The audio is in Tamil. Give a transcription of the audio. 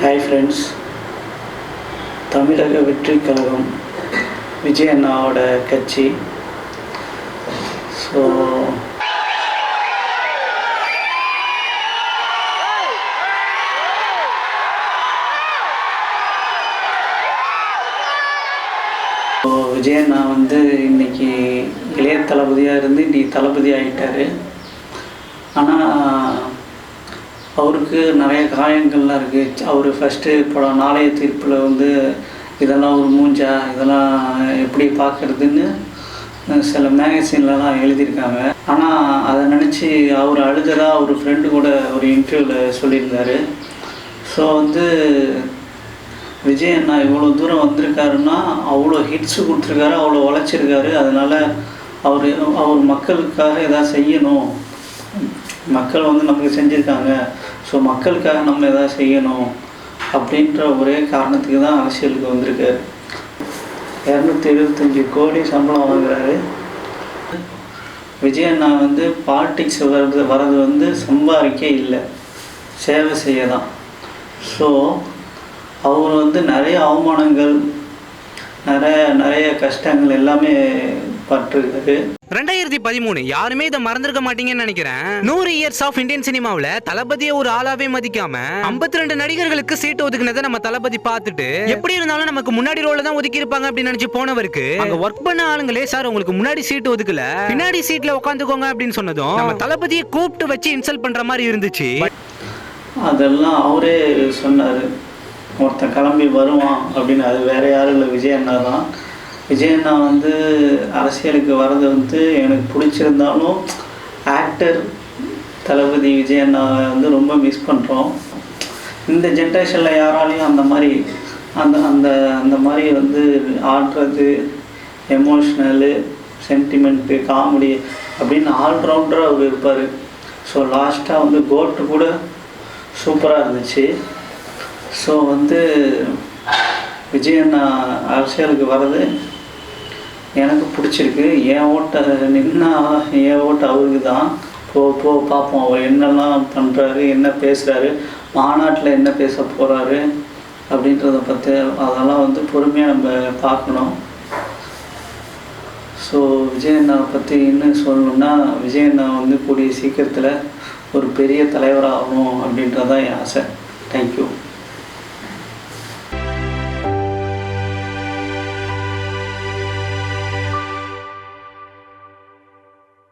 ஹாய் ஃப்ரெண்ட்ஸ் தமிழக வெற்றி கழகம் விஜய் அண்ணாவோட கட்சி. ஸோ ஸோ விஜய் அண்ணா வந்து இன்னைக்கு இளைய தளபதியாக இருந்து இன்னைக்கு தளபதி ஆகிட்டாரு ஆனால் அவருக்கு நிறைய காயங்கள்லாம் இருக்குது அவர் ஃபஸ்ட்டு இப்போ நாளைய தீர்ப்பில் வந்து இதெல்லாம் ஒரு மூஞ்சா இதெல்லாம் எப்படி பார்க்குறதுன்னு சில மேகசின்லலாம் எழுதியிருக்காங்க. ஆனால் அதை நினச்சி அவர் அழுததா அவர் ஃப்ரெண்டு கூட ஒரு இன்டர்வியூவில் சொல்லியிருந்தாரு. ஸோ வந்து விஜய் அண்ணா இவ்வளோ தூரம் வந்திருக்காருன்னா அவ்வளோ ஹிட்ஸு கொடுத்துருக்காரு அவ்வளோ உழைச்சிருக்காரு. அதனால் அவர் அவர் மக்களுக்காக எதாவது செய்யணும். மக்கள் வந்து நமக்கு செஞ்சுருக்காங்க. ஸோ மக்களுக்காக நம்ம எதாவது செய்யணும் அப்படின்ற ஒரே காரணத்துக்கு தான் அரசியலுக்கு வந்திருக்காரு இரநூத்தி எழுபத்தஞ்சி கோடி சம்பளம் வாங்குறாரு. விஜய் அண்ணா வந்து பாலிட்டிக்ஸ் வர்றது வர்றது வந்து சம்பாதிக்க இல்லை. சேவை செய்ய தான். ஸோ அவர் வந்து நிறைய அவமானங்கள் நிறைய நிறைய கஷ்டங்கள் எல்லாமே பட்டிருக்காரு ரெண்டாயிரத்தி பதிமூணு யாருமே இதை மறந்துருக்க மாட்டீங்கன்னு நினைக்கிறேன். நூறு இயர்ஸ் ஆஃப் இந்தியன் சினிமாவுல தளபதியை ஒரு ஆளாவே மதிக்காம 52 ரெண்டு நடிகர்களுக்கு சீட் ஒதுக்குனதை நம்ம தளபதி பார்த்துட்டு எப்படி இருந்தாலும் நமக்கு முன்னாடி ரோல தான் ஒதுக்கி இருப்பாங்க அப்படின்னு நினைச்சு போனவருக்கு அங்க ஒர்க் பண்ண ஆளுங்களே சார் உங்களுக்கு முன்னாடி சீட் ஒதுக்கல. பின்னாடி சீட்ல உட்காந்துக்கோங்க அப்படின்னு சொன்னதும் நம்ம தளபதியை கூப்பிட்டு வச்சு இன்சல்ட் பண்ற மாதிரி இருந்துச்சு. அதெல்லாம் அவரே சொன்னார். ஒருத்தன் கிளம்பி வருவான் அப்படின்னு. அது வேற யாரும் இல்லை. விஜய் அண்ணா தான். விஜய் அண்ணா வந்து அரசியலுக்கு வர்றது வந்து எனக்கு பிடிச்சிருந்தாலும் ஆக்டர் தளபதி விஜய் அண்ணாவை வந்து ரொம்ப மிஸ் பண்ணுறோம் இந்த ஜென்ரேஷனில் யாராலையும் அந்த மாதிரி அந்த அந்த அந்த மாதிரி வந்து ஆடுறது எமோஷ்னலு சென்டிமெண்ட்டு காமெடி அப்படின்னு ஆல்ரவுண்டராக அவர் இருப்பார். ஸோ லாஸ்ட்டாக வந்து கோட்டு கூட சூப்பராக இருந்துச்சு. ஸோ வந்து விஜய் அண்ணா அரசியலுக்கு வர்றது எனக்கு பிடிச்சிருக்கு. என் ஓட்டை நின்னா என் ஓட்டு அவருக்கு தான் போ போ பார்ப்போம் அவர் என்னெல்லாம் பண்ணுறாரு என்ன பேசுகிறாரு மாநாட்டில் என்ன பேச போகிறாரு அப்படின்றத பற்றி அதெல்லாம் வந்து பொறுமையாக நம்ம பார்க்கணும். ஸோ விஜய் அண்ணாவை பற்றி இன்னும் சொல்லணும்னா விஜய் அண்ணா வந்து கூடிய சீக்கிரத்தில் ஒரு பெரிய தலைவராகணும் அப்படின்றதான் என் ஆசை. தேங்க்யூ